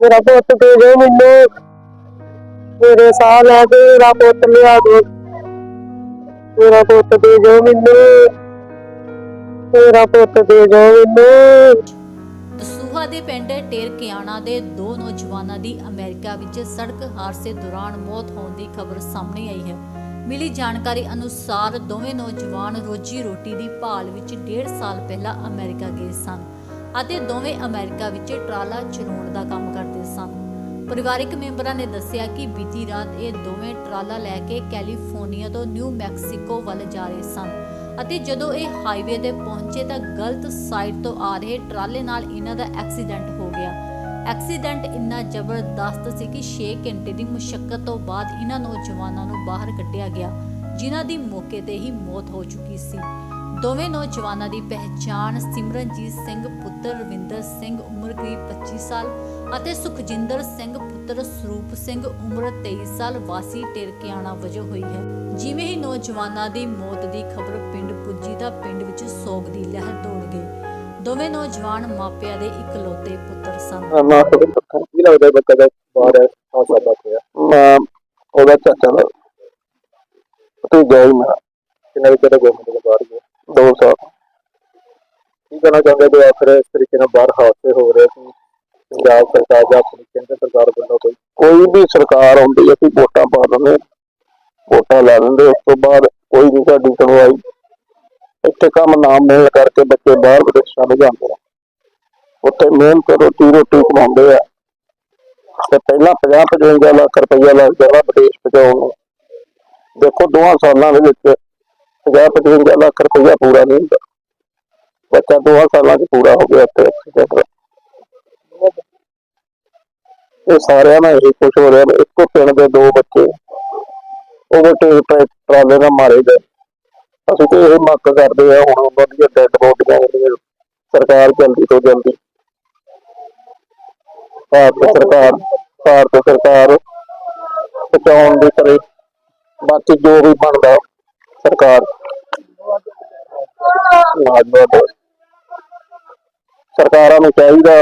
ਮੇਰਾ ਪੁੱਤ ਦੇ ਦਿਓ ਮੈਨੂੰ। ਮੇਰੇ ਸਾਹ ਲੈ ਕੇ ਮੇਰਾ ਪੁੱਤ ਲਿਆ ਦਿਓ ਮੇਰਾ ਪੁੱਤ ਦੇ ਦਿਓ ਮੈਨੂੰ। ਮੇਰਾ ਪੁੱਤ ਦੇ ਦਿਓ ਮੈਨੂੰ। ਦਸੂਹਾ ਦੇ ਪਿੰਡ ਟੇਰਕਿਆਣਾ ਦੇ ਦੋ ਨੌਜਵਾਨਾਂ ਦੀ ਅਮਰੀਕਾ ਵਿੱਚ ਸੜਕ ਹਾਦਸੇ ਦੌਰਾਨ ਮੌਤ ਹੋਣ ਦੀ ਖਬਰ ਸਾਹਮਣੇ ਆਈ ਹੈ। ਮਿਲੀ ਜਾਣਕਾਰੀ ਅਨੁਸਾਰ ਦੋਵੇਂ ਨੌਜਵਾਨ ਰੋਜੀ ਰੋਟੀ ਦੀ ਭਾਲ ਵਿੱਚ ਡੇਢ ਸਾਲ ਪਹਿਲਾਂ ਅਮਰੀਕਾ ਗਏ ਸਨ। ਅਤੇ ਦੋਵੇਂ ਅਮਰੀਕਾ ਵਿੱਚ ਟਰਾਲਾ ਚਲਾਉਣ ਦਾ ਕੰਮ ਕਰਦੇ ਸਨ। ਪਰਿਵਾਰਕ ਮੈਂਬਰਾਂ ਨੇ ਦੱਸਿਆ ਕਿ ਬੀਤੀ ਰਾਤ ਇਹ ਦੋਵੇਂ ਟਰਾਲਾ ਲੈ ਕੇ ਕੈਲੀਫੋਰਨੀਆ ਤੋਂ ਨਿਊ ਮੈਕਸੀਕੋ ਵੱਲ ਜਾ ਰਹੇ ਸਨ ਅਤੇ ਜਦੋਂ ਇਹ ਹਾਈਵੇ ਤੇ ਪਹੁੰਚੇ ਤਾਂ ਗਲਤ ਸਾਈਡ ਤੋਂ ਆ ਰਹੇ ਟਰਾਲੇ ਨਾਲ ਇਹਨਾਂ ਦਾ ਐਕਸੀਡੈਂਟ ਹੋ ਗਿਆ। ਐਕਸੀਡੈਂਟ ਇੰਨਾ ਜ਼ਬਰਦਸਤ ਸੀ ਕਿ 6 ਘੰਟੇ ਦੀ ਮੁਸ਼ਕਲ ਤੋਂ ਬਾਅਦ ਇਹਨਾਂ ਨੌਜਵਾਨਾਂ ਨੂੰ ਬਾਹਰ ਕੱਢਿਆ ਗਿਆ, ਜਿਨ੍ਹਾਂ ਦੀ ਮੌਕੇ ਤੇ ਹੀ ਮੌਤ ਹੋ ਚੁੱਕੀ ਸੀ। ਦੋਵੇਂ ਨੌਜਵਾਨਾਂ ਦੀ ਪਹਿਚਾਣ ਸਿਮਰਨਜੀਤ ਸਿੰਘ ਪੁੱਤਰ ਰਵਿੰਦਰ ਸਿੰਘ ਉਮਰ ਕਰੀਬ 25 ਸਾਲ ਅਤੇ ਸੁਖਜਿੰਦਰ ਸਿੰਘ ਪੁੱਤਰ ਸਰੂਪ ਸਿੰਘ ਉਮਰ 23 ਸਾਲ ਵਾਸੀ ਟੇਰਕਿਆਣਾ ਵਜੋਂ ਹੋਈ ਹੈ। ਜਿਵੇਂ ਹੀ ਨੌਜਵਾਨਾਂ ਦੀ ਮੌਤ ਦੀ ਖਬਰ ਪਿੰਡ ਪੁੱਜੀ ਤਾਂ ਪਿੰਡ ਵਿੱਚ ਸੋਗ ਦੀ ਲਹਿਰ ਦੌੜ ਗਈ। ਦੋਵੇਂ ਨੌਜਵਾਨ ਮਾਪਿਆਂ ਦੇ ਇਕਲੌਤੇ ਪੁੱਤਰ ਸਨ। ਕੀ ਲੱਗਦਾ ਬੱਚਾ ਦਾ ਬਾਹਰ ਹੈ ਹਾਸਾ ਬਾਕਿਆ ਮੈਂ ਉਹਦਾ ਚਾਚਾ ਦਾ ਤੂੰ ਗਈ ਮੈਂ। ਕਿੰਨਾ ਵੀ ਤੇਰੇ ਦੇ ਬਾਹਰ ਗਿਆ? ਦੋ ਸਾਲ। ਕੀ ਕਹਿਣਾ ਚਾਹੁੰਦੇ ਜੋ ਆਖਰ ਇਸ ਤਰੀਕੇ ਨਾਲ ਬਾਹਰ ਹਾਦਸੇ ਹੋ ਰਹੇ ਸੀ? ਪੰਜਾਬ ਸਰਕਾਰ ਜਾਂ ਆਪਣੀ ਕੇਂਦਰ ਸਰਕਾਰ ਵੱਲੋਂ ਕੋਈ? ਕੋਈ ਵੀ ਸਰਕਾਰ ਆਉਂਦੀ ਅਸੀਂ ਵੋਟਾਂ ਪਾ ਦਿੰਦੇ ਵੋਟਾਂ ਲੈ ਦਿੰਦੇ ਉਸ ਤੋਂ ਬਾਅਦ ਕੋਈ ਵੀ ਸਾਡੀ ਸੁਣਵਾਈ। ਇੱਥੇ ਕੰਮ ਨਾ ਮਿਲਣ ਕਰਕੇ ਬੱਚੇ ਬਾਹਰ ਵਿਦੇਸ਼ਾਂ ਨੂੰ ਜਾਂਦੇ ਆ। ਉੱਥੇ ਮਿਹਨਤ ਰੋਟੀ ਰੋਟੀ ਕਮਾਉਂਦੇ ਆ। ਤੇ ਪਹਿਲਾਂ 50 55 ਲੱਖ ਰੁਪਈਆ ਲੱਗ ਜਾਣਾ ਵਿਦੇਸ਼ ਪਹੁੰਚਾਉਣ ਨੂੰ। ਦੇਖੋ, ਦੋਹਾਂ ਸਾਲਾਂ ਦੇ ਵਿੱਚ 50 55 ਲੱਖ ਰੁਪਇਆ ਪੂਰਾ ਨਹੀਂ ਹੁੰਦਾ। ਬੱਚਾ ਦੋਹਾਂ ਸਾਲਾਂ 'ਚ ਪੂਰਾ ਹੋ ਗਿਆ ਤੇ ਐਕਸੀਡੈਂਟ ਇਹ ਸਾਰਿਆਂ ਨਾਲ ਇਹ ਕੁਝ ਹੋ ਰਿਹਾ ਇੱਕੋ ਪਿੰਡ ਦੇ ਦੋ ਬੱਚੇ ਓਵਰਟੇਕ ਟਰਾਲੇ ਨਾਲ ਮਾਰੇ ਗਏ। ਅਸੀਂ ਤੇ ਇਹ ਮੰਗ ਕਰਦੇ ਆ ਹੁਣ ਉਹਨਾਂ ਦੀਆਂ ਡੈਡ ਬੋਡੀਆਂ ਜਿਹੜੀਆਂ ਸਰਕਾਰ ਜਲਦੀ ਤੋਂ ਜਲਦੀ ਭਾਰਤ ਸਰਕਾਰ ਭਾਰਤ ਸਰਕਾਰ ਬਚਾਉਣ ਦੀ ਕਰੇ। ਬਾਕੀ ਜੋ ਵੀ ਬਣਦਾ, ਸਰਕਾਰ ਲਾਜ਼ਮੀ ਸਰਕਾਰਾਂ ਨੂੰ ਚਾਹੀਦਾ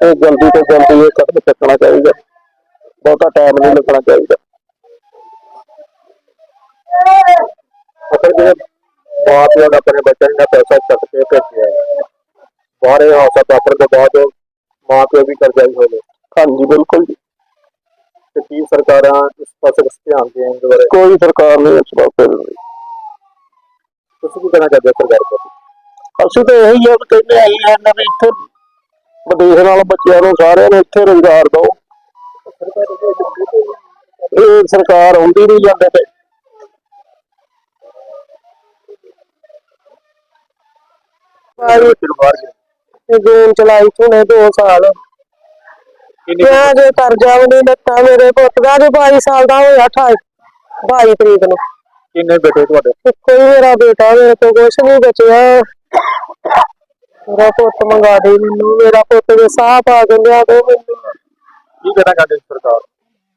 ਇਹ ਜਲਦੀ ਤੋਂ ਜਲਦੀ ਇਹ ਕਦਮ ਚੱਕਣਾ ਚਾਹੀਦਾ। ਬਹੁਤਾ ਟਾਈਮ ਨਹੀਂ ਲੱਗਣਾ ਚਾਹੀਦਾ। ਅਸਲ ਵਿੱਚ ਮਾਂ ਪਿਓ ਨੇ ਆਪਣੇ ਬੱਚੇ ਨੂੰ ਪੈਸਾ ਚੱਕ ਕੇ ਭੇਜਿਆ ਹੈ। ਬਾਹਰੇ ਹਾਸਾ ਵਾਪਰਨ ਤੋਂ ਬਾਅਦ ਮਾਂ ਪਿਓ ਵੀ ਕਰਜ਼ਾਈ ਹੋ ਗਏ ਹਾਂਜੀ ਬਿਲਕੁਲ ਜੀ। ਤੇ ਕੀ ਸਰਕਾਰਾਂ ਇਸ ਪਾਸੇ ਕੁਛ ਧਿਆਨ ਦੇਣ ਦੇ ਬਾਰੇ? ਕੋਈ ਸਰਕਾਰ ਨਹੀਂ ਇਸ ਪਾਸੇ। ਦਿੰਦੀ ਤੁਸੀਂ ਕੀ ਕਹਿਣਾ ਚਾਹਦੇ ਹੋ ਸਰਕਾਰ ਕੋਲ ਅਸੀਂ ਤਾਂ ਇਹੀ ਹੈ ਕਹਿੰਦੇ ਆਈ ਹਨ ਵੀ ਇੱਥੇ ਵਿਦੇਸ਼ ਨਾਲ ਬੱਚਿਆਂ ਨੂੰ ਸਾਰਿਆਂ ਨੂੰ ਇੱਥੇ ਰੋਜ਼ਗਾਰ ਦਿਓ। ਇਹ ਸਰਕਾਰ ਆਉਂਦੀ ਨਹੀਂ ਜਾਂਦੇ ਤੇ। ਬਾਈ ਤੇ ਜੂਨ ਚਲਾਈ ਹੁਣੇ 2 ਸਾਲ। ਮੈਂ ਜੇ ਕਰਜ਼ਾ ਵੀ ਨਹੀਂ ਲੱਤਾ ਮੇਰੇ ਪੁੱਤ ਦਾ ਜੇ 22 ਸਾਲ ਦਾ ਹੋਇਆ 28 22 ਤਰੀਕ ਨੂੰ। ਕਿੰਨੇ ਬੇਟੇ ਤੁਹਾਡੇ? ਇੱਕੋ ਹੀ ਮੇਰਾ ਬੇਟਾ ਮੇਰੇ ਕੋਲ ਕੁਛ ਨਹੀਂ ਬਚਿਆ। ਮੇਰਾ ਪੁੱਤ ਮੰਗਾ ਦੇ ਮੈਨੂੰ ਮੇਰਾ ਪੁੱਤ ਦੇ ਸਾਹ ਪਾ ਕੇ ਲਿਆ ਦੇ ਮੈਨੂੰ ਕੀ ਕਹਿਣਾ ਚਾਹਦੇ ਸਰਕਾਰ?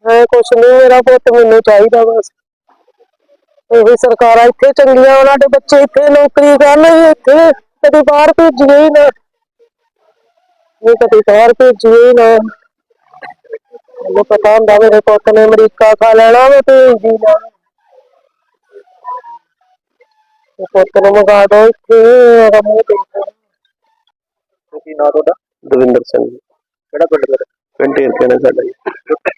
ਮੈਂ ਕੁਛ ਨਹੀਂ ਮੇਰਾ ਪੁੱਤ ਮੈਨੂੰ ਚਾਹੀਦਾ ਬਸ। ਇਹ ਸਰਕਾਰਾਂ ਇੱਥੇ ਚੰਗੀਆਂ ਉਹਨਾਂ ਦੇ ਬੱਚੇ ਇੱਥੇ ਨੌਕਰੀ ਕਰਨ ਹੀ ਇੱਥੇ ਕਦੀ ਬਾਹਰ ਭੇਜੀਏ ਹੀ ਨਾ। ਨਹੀਂ ਕਦੀ ਬਾਹਰ ਭੇਜੀਏ ਹੀ ਨਾ। ਮੈਨੂੰ ਪਤਾ ਹੁੰਦਾ ਮੇਰੇ ਪੁੱਤ ਨੇ ਅਮਰੀਕਾ ਖਾ ਲੈਣਾ ਮੈਂ ਭੇਜਦੀ ਨਾ ਇਹ ਪੁੱਤ ਨੂੰ ਮੰਗਾ ਦੋ ਇੱਥੇ ਮੇਰਾ ਮੂੰਹ ਦੇਖੋ ਕੀ ਨਾਂ ਤੁਹਾਡਾ? ਦਵਿੰਦਰ ਸਿੰਘ। ਕਿਹੜਾ ਪਿੰਡ ਦਾ ਪਿੰਡ ਢੇਰ ਨੇ ਸਾਡਾ ਜੀ।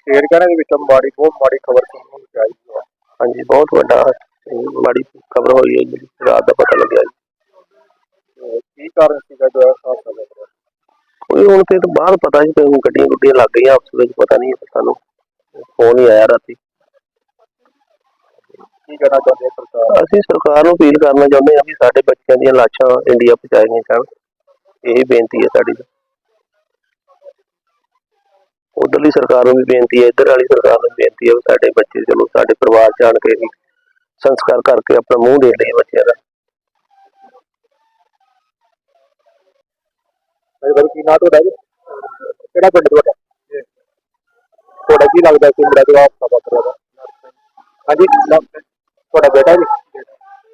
ਢੇਰ ਕਹਿਣਾ ਦੇ ਵਿੱਚ ਮਾੜੀ ਬਹੁਤ ਮਾੜੀ ਖਬਰ ਸੁਣਨ ਨੂੰ ਆਈ ਹੈ ਹਾਂਜੀ ਬਹੁਤ ਵੱਡਾ ਇਹ ਮਾੜੀ ਖਬਰ ਹੋਈ ਹੈ ਰਾਤ ਦਾ ਪਤਾ ਲੱਗਿਆ ਜੀ। ਕੀ ਕਾਰਨ ਸੀਗਾ ਜੋ ਇਹ ਹਾਦਸਾ ਵਾਪਰਿਆ ਕੋਈ ਹੁਣ ਤੇ ਤਾਂ ਬਾਅਦ ਪਤਾ ਨਹੀਂ ਕਿ ਗੱਡੀਆਂ ਗੁੱਡੀਆਂ ਲੱਗ ਗਈਆਂ ਆਪਸ ਵਿੱਚ ਪਤਾ ਨਹੀਂ ਸਾਨੂੰ। ਫੋਨ ਹੀ ਆਇਆ ਰਾਤੀ। ਕੀ ਕਹਿਣਾ ਚਾਹੁੰਦੇ ਹੋ ਸਰਕਾਰ? ਅਸੀਂ ਸਰਕਾਰ ਨੂੰ ਅਪੀਲ ਕਰਨਾ ਚਾਹੁੰਦੇ ਹਾਂ ਵੀ ਸਾਡੇ ਬੱਚਿਆਂ ਦੀਆਂ ਲਾਸ਼ਾਂ ਇੰਡੀਆ ਪਹੁੰਚਾਈਆਂ ਜਾਣ। ਇਹ ਬੇਨਤੀ ਹੈ ਸਾਡੀ। ਉਧਰਲੀ ਸਰਕਾਰ ਨੂੰ ਵੀ ਬੇਨਤੀ ਹੈ ਇੱਧਰ ਵਾਲੀ ਸਰਕਾਰ ਨੂੰ ਬੇਨਤੀ ਹੈ ਵੀ ਸਾਡੇ ਬੱਚੇ ਚਲੋ ਸਾਡੇ ਪਰਿਵਾਰ ਚ ਆਣ ਕੇ ਵੀ ਸੰਸਕਾਰ ਕਰਕੇ ਆਪਣਾ ਮੂੰਹ ਦੇ ਲਈ ਬੱਚਿਆਂ ਦਾ। ਮੇਰੇ ਬਾਰੇ ਕੀ ਨਾਂ ਤੁਹਾਡਾ ਜੀ? ਕਿਹੜਾ ਪਿੰਡ ਤੁਹਾਡਾ? ਤੁਹਾਡਾ ਕੀ ਲੱਗਦਾ ਸੀ ਮੇਰਾ ਜਵਾਬ ਸਭਾ ਕਰਿਆ ਹਾਂਜੀ ਤੁਹਾਡਾ ਬੇਟਾ ਜੀ?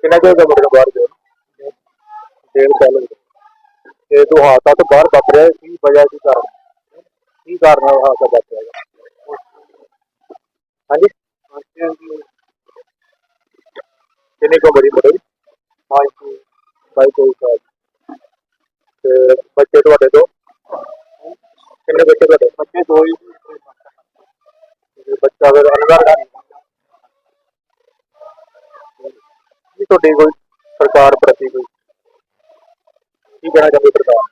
ਕਿੰਨਾ ਚਿਰ ਦਾ ਮੁੰਡਾ ਬਾਹਰ ਗਿਆ? ਡੇਢ ਸਾਲ ਹੋ ਗਏ ਤੇ ਤੂੰ ਹਾਦਸਾ ਤੋਂ ਬਾਹਰ ਵਾਪਰਿਆ ਕੀ ਵਜ੍ਹਾ ਸੀ ਕਾਰਨ? ਕੀ ਕਾਰਨ ਹੈ ਹਾਦਸਾ ਵਾਪਰਿਆ ਹਾਂਜੀ? ਕਿੰਨੇ ਕੋ ਬੜੀ ਬੜੀ ਬਾਈ ਕੋ ਬਾਈ ਕੋ ਸਾਲ ਤੇ ਬੱਚੇ ਤੁਹਾਡੇ ਦੋ ਕਿੰਨੇ ਬੱਚੇ ਤੁਹਾਡੇ ਬੱਚੇ ਦੋ ਹੀ ਤੇ ਬੱਚਾ ਫਿਰ ਅਨਗਰ ਕੀ ਤੁਹਾਡੀ ਕੋਈ ਸਰਕਾਰ ਪ੍ਰਤੀ ਕੋਈ? ਕੀ ਕਹਿਣਾ ਚਾਹੁੰਦੇ ਸਰਕਾਰ?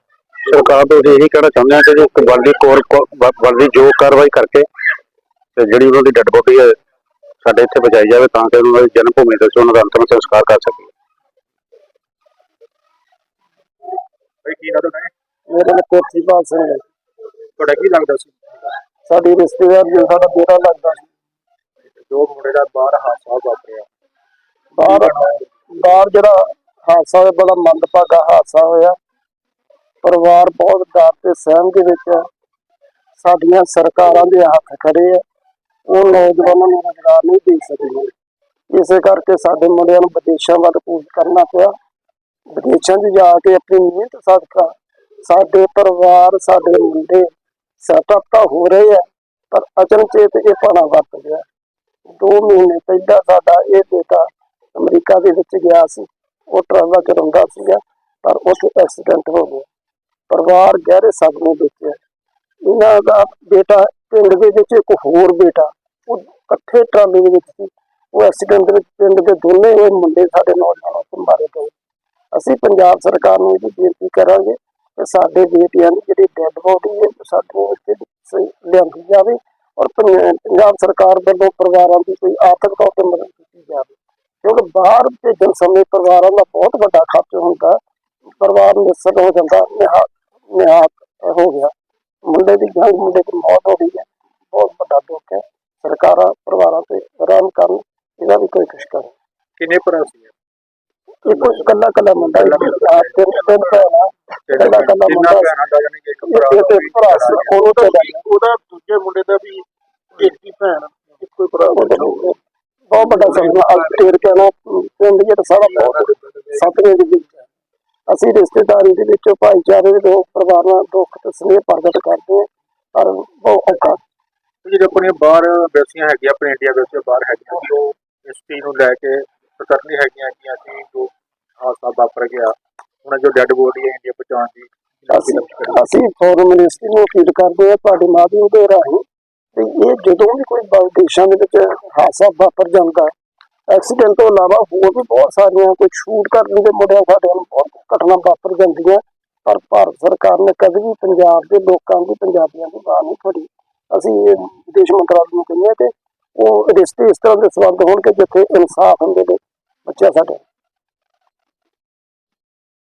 ਸਰਕਾਰ ਤੋਂ ਇਹੀ ਕਹਿਣਾ ਚਾਹੁੰਦੇ ਹਾਂ ਕਿ ਜੋ ਬਣਦੀ ਕੋਰ ਬਣਦੀ ਜੋ ਕਾਰਵਾਈ ਕਰਕੇ ਤੇ ਜਿਹੜੀ ਉਹਨਾਂ ਦੀ ਡੈੱਡ ਬੋਡੀ ਹੈ ਸਾਡੇ ਇੱਥੇ ਪਹੁੰਚਾਈ ਜਾਵੇ ਤਾਂ ਕਿ ਉਹਨਾਂ ਦੀ ਜਨਮ ਭੂਮੀ ਤੇ ਉਹਨਾਂ ਦਾ ਅੰਤਮ ਸੰਸਕਾਰ ਕਰ ਸਕੀਏ। ਭਾਈ ਕੀ ਨਾ ਤੁਹਾਡਾ ਮੇਰੇ ਨਾਲ ਕੋਠੀ ਬਾਸ ਸਿੰਘ ਹੈ। ਤੁਹਾਡਾ ਕੀ ਲੱਗਦਾ ਸੀ? ਸਾਡੀ ਰਿਸ਼ਤੇਦਾਰ ਜੀ ਸਾਡਾ ਬੇਟਾ ਲੱਗਦਾ ਸੀ। ਜੋ ਮੁੰਡੇ ਦਾ ਬਾਹਰ ਹਾਦਸਾ ਵਾਪਰਿਆ। ਬਾਹਰ ਬਾਹਰ ਜਿਹੜਾ ਹਾਦਸਾ ਹੋਇਆ, ਬੜਾ ਮੰਦਭਾਗਾ ਹਾਦਸਾ ਹੋਇਆ। ਪਰਿਵਾਰ ਬਹੁਤ ਡਰ ਤੇ ਸਹਿਮ ਦੇ ਵਿੱਚ ਹੈ। ਸਾਡੀਆਂ ਸਰਕਾਰਾਂ ਦੇ ਹੱਥ ਖੜੇ ਆ। ਉਹ ਨੌਜਵਾਨਾਂ ਨੂੰ ਰੁਜ਼ਗਾਰ ਨਹੀਂ ਦੇ ਸਕਦੀਆਂ ਇਸੇ ਕਰਕੇ ਸਾਡੇ ਮੁੰਡਿਆਂ ਨੂੰ ਵਿਦੇਸ਼ਾਂ ਵੱਲ ਕੂਚ ਕਰਨਾ ਪਿਆ। ਵਿਦੇਸ਼ਾਂ 'ਚ ਜਾ ਕੇ ਆਪਣੀ ਮਿਹਨਤ ਸਦਕਾ ਸਾਡੇ ਪਰਿਵਾਰ, ਸਾਡੇ ਮੁੰਡੇ ਸੈਟਅਪ ਤਾਂ ਹੋ ਰਹੇ ਆ, ਪਰ ਅਚਨਚੇਤ ਇਹ ਪਾਣਾ ਵਰਤ ਗਿਆ। ਦੋ ਮਹੀਨੇ ਪਹਿਲਾਂ ਸਾਡਾ ਇਹ ਬੇਟਾ ਅਮਰੀਕਾ ਦੇ ਵਿੱਚ ਗਿਆ ਸੀ, ਉਹ ਟਰਾਲਾ ਚਲਾਉਂਦਾ ਸੀਗਾ, ਪਰ ਉੱਥੇ ਐਕਸੀਡੈਂਟ ਹੋ ਗਿਆ। ਪਰਿਵਾਰ ਗਹਿਰੇ ਸਦਮੇ ਵਿੱਚ ਹੈ। ਇਹਨਾਂ ਦਾ ਬੇਟਾ ਪਿੰਡ ਦੇ ਵਿੱਚ ਇੱਕ ਹੋਰ ਬੇਟਾ, ਉਹ ਇਕੱਠੇ ਟਰਾਲੀ ਦੇ ਵਿੱਚ ਸੀ। ਉਹ ਐਕਸੀਡੈਂਟ ਦੇ ਵਿੱਚ ਪਿੰਡ ਦੇ ਦੋਨੇ ਇਹ ਮੁੰਡੇ ਸਾਡੇ ਨੌਜਵਾਨਾਂ ਤੋਂ ਮਾਰੇ ਗਏ। ਅਸੀਂ ਪੰਜਾਬ ਸਰਕਾਰ ਨੂੰ ਇਹ ਬੇਨਤੀ ਕਰਾਂਗੇ ਕਿ ਸਾਡੇ ਬੇਟਿਆਂ ਦੀ ਜਿਹੜੀ ਡੈੱਡ ਬੋਡੀ ਹੈ, ਉਹ ਸਾਡੇ ਵਿੱਚ ਲਿਆਂਦੀ ਜਾਵੇ ਔਰ ਪੰਜਾਬ ਸਰਕਾਰ ਵੱਲੋਂ ਪਰਿਵਾਰਾਂ ਦੀ ਕੋਈ ਆਰਥਿਕ ਤੌਰ ਤੇ ਮਦਦ ਕੀਤੀ ਜਾਵੇ। ਕਿਉਂਕਿ ਬਾਹਰ ਭੇਜਣ ਸਮੇਂ ਪਰਿਵਾਰਾਂ ਦਾ ਬਹੁਤ ਵੱਡਾ ਖਰਚ ਹੁੰਦਾ। ਪਰਿਵਾਰ ਨਿਸਰ ਹੋ ਜਾਂਦਾ ਨਿਹਾ ਨਿਹਾਤ ਹੋ ਗਿਆ। ਮੁੰਡੇ ਦੀ ਜੰਗ ਮੁੰਡੇ ਦੀ ਮੌਤ ਹੋ ਗਈ ਹੈ। ਬਹੁਤ ਵੱਡਾ ਦੁੱਖ ਹੈ। ਸਰਕਾਰਾਂ ਪਰਿਵਾਰਾਂ ਤੇ ਰਹਿਮ ਕਰਨ ਇਹਦਾ ਵੀ ਕੋਈ ਕੁਛ ਕਰਨ ਕਿੰਨੇ ਭਰਾ ਸੀ? ਇਹ ਕੋਈ ਕੱਲਾ ਕੱਲਾ ਮੁੰਡਾ ਹੀ ਆ ਤਿੰਨ ਭੈਣਾਂ। ਕੱਲਾ ਕੱਲਾ ਮੁੰਡਾ ਇੱਕ ਇਹ ਭਰਾ ਤੇ ਸੀ। ਤੇ ਉਹਦਾ ਦੂਜੇ ਮੁੰਡੇ ਦਾ ਵੀ ਇੱਕ ਹੀ ਭੈਣ ਇੱਕੋ ਹੀ ਭਰਾ। ਬਹੁਤ ਵੱਡਾ ਸੁਪਨਾ ਤੇਰ ਕੇ ਨਾ ਪਿੰਡ ਜਿਹੜਾ ਸਾਰਾ ਬਹੁਤ ਸਤਵੇਂ ਦੇ ਵਿੱਚ। ਅਸੀਂ ਰਿਸ਼ਤੇਦਾਰੀ ਦੇ ਵਿੱਚ ਭਾਈਚਾਰੇ ਦੇ ਲੋਕ ਪਰਿਵਾਰ ਨਾਲ ਦੁੱਖ ਤੇ ਸਨੇਹ ਪ੍ਰਗਟ ਕਰਦੇ ਹਾਂ। ਪਰ ਬਹੁਤ ਔਖਾ। ਜਿਹੜੇ ਆਪਣੇ ਬਾਹਰ ਬੈਸੀਆਂ ਹੈਗੀਆਂ ਆਪਣੇ ਇੰਡੀਆ ਵਿੱਚ ਬਾਹਰ ਹੈਗੀਆਂ ਉਹ ਇਸ ਚੀਜ਼ ਨੂੰ ਲੈ ਕੇ ਸਕਰਨੀ ਹੈਗੀਆਂ ਕਿ ਅਸੀਂ ਜੋ ਹਾਦਸਾ ਵਾਪਰ ਗਿਆ ਉਹਨਾਂ ਜੋ ਡੈੱਡ ਬੋਡੀ ਹੈ ਇੰਡੀਆ ਪਹੁੰਚਾਉਣ ਦੀ ਅਸੀਂ ਅਸੀਂ ਫੋਰਮ ਮਿਨਿਸਟਰੀ ਨੂੰ ਅਪੀਲ ਕਰਦੇ ਹਾਂ ਤੁਹਾਡੇ ਮਾਧਿਅਮ ਦੇ ਰਾਹੀਂ ਤੇ ਇਹ ਜਦੋਂ ਵੀ ਕੋਈ ਦੇਸ਼ਾਂ ਦੇ ਵਿੱਚ ਹਾਦਸਾ ਵਾਪਰ ਜਾਂਦਾ ਐਕਸੀਡੈਂਟ ਤੋਂ ਇਲਾਵਾ ਹੋਰ ਵੀ ਬਹੁਤ ਸਾਰੀਆਂ ਕੋਈ ਸ਼ੂਟ ਕਰਨ ਦੇ ਮੁੰਡਿਆਂ ਸਾਡੇ ਨੂੰ ਬਹੁਤ ਘਟਨਾ ਵਾਪਰ ਜਾਂਦੀਆਂ। ਪਰ ਭਾਰਤ ਸਰਕਾਰ ਨੇ ਕਦੇ ਵੀ ਪੰਜਾਬ ਦੇ ਲੋਕਾਂ ਦੀ, ਪੰਜਾਬੀਆਂ ਦੀ ਬਾਤ ਨਹੀਂ ਫੜੀ। ਅਸੀਂ ਵਿਦੇਸ਼ ਮੰਤਰਾਲੇ ਨੂੰ ਕਹਿੰਦੇ ਹਾਂ ਕਿ ਉਹ ਰਿਸ਼ਤੇ ਇਸ ਤਰ੍ਹਾਂ ਦੇ ਸੰਬੰਧ ਹੋਣ ਕਿ ਜਿੱਥੇ ਇਨਸਾਫ ਹੁੰਦੇ ਨੇ ਬੱਚਾ ਸਾਡੇ।